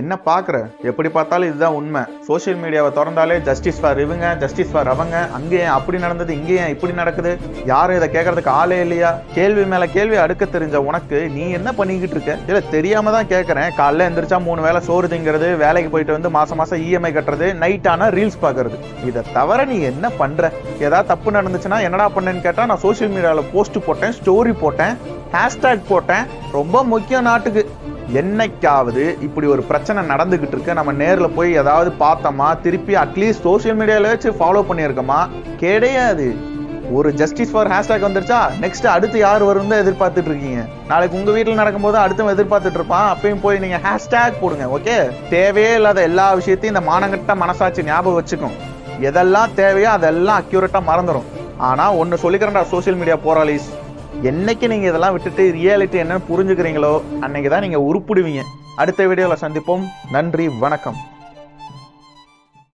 என்ன பார்க்குற? எப்படி பார்த்தாலும் இதுதான் உண்மை. சோஷியல் மீடியாவை திறந்தாலே ஜஸ்டிஸ் ஃபார் இவங்க ஜஸ்டிஸ் ஃபார் அவங்க. ஏன் அப்படி நடந்தது இங்கே ஏன் இப்படி நடக்குது. யாரும் இதை கேட்கறதுக்கு ஆளே இல்லையா? கேள்வி மேலே கேள்வி அடுக்க தெரிஞ்ச உனக்கு நீ என்ன பண்ணிக்கிட்டு இருக்க? இல்லை தெரியாம தான் கேட்குறேன். காலைல எந்திரிச்சா மூணு வேளை சோறு திங்கிறது வேலைக்கு போயிட்டு வந்து மாசம் மாசம் இஎம்ஐ கட்டுறது நைட் ஆனால் ரீல்ஸ் பார்க்கறது. இதை தவிர நீ என்ன பண்ற? ஏதாவது தப்பு நடந்துச்சுன்னா என்னடா பண்ணேன்னு கேட்டால் நான் சோஷியல் மீடியாவில் போஸ்ட் போட்டேன் ஸ்டோரி போட்டேன். ஹேஷ்டேக் போட்டேன். ரொம்ப முக்கியம் நாட்டுக்கு. என்னைக்காவது இப்படி ஒரு பிரச்சனை நடந்துகிட்டு இருக்கு. நம்ம நேரில் போய் ஏதாவது பார்த்தோமா? திருப்பி அட்லீஸ்ட் சோஷியல் மீடியாவில் வச்சு ஃபாலோ பண்ணியிருக்கோமா? கிடையாது. ஒரு ஜஸ்டிஸ் ஃபார் ஹேஷ்டேக் வந்துருச்சா? நெக்ஸ்ட் அடுத்து யார் வரும் தான் எதிர்பார்த்துட்டு இருக்கீங்க. நாளைக்கு உங்க வீட்டில் நடக்கும்போது அடுத்தவன் எதிர்பார்த்துட்டு இருப்பான். அப்பயும் போய் நீங்க ஹேஷ்டேக் போடுங்க ஓகே தேவையே இல்லாத எல்லா விஷயத்தையும் இந்த மானங்கட்ட மனசாட்சி ஞாபகம் வச்சுக்கும். எதெல்லாம் தேவையோ அதெல்லாம் அக்யூரேட்டா மறந்துடும் ஆனா ஒன்னு சொல்லிக்கிறேன்டா சோஷியல் மீடியா போராளிஸ். என்னைக்கு நீங்க இதெல்லாம் விட்டுட்டு ரியாலிட்டி என்னன்னு புரிஞ்சுக்கிறீங்களோ அன்னைக்கு தான் நீங்க உருப்பிடுவீங்க. அடுத்த வீடியோல சந்திப்போம். நன்றி வணக்கம்.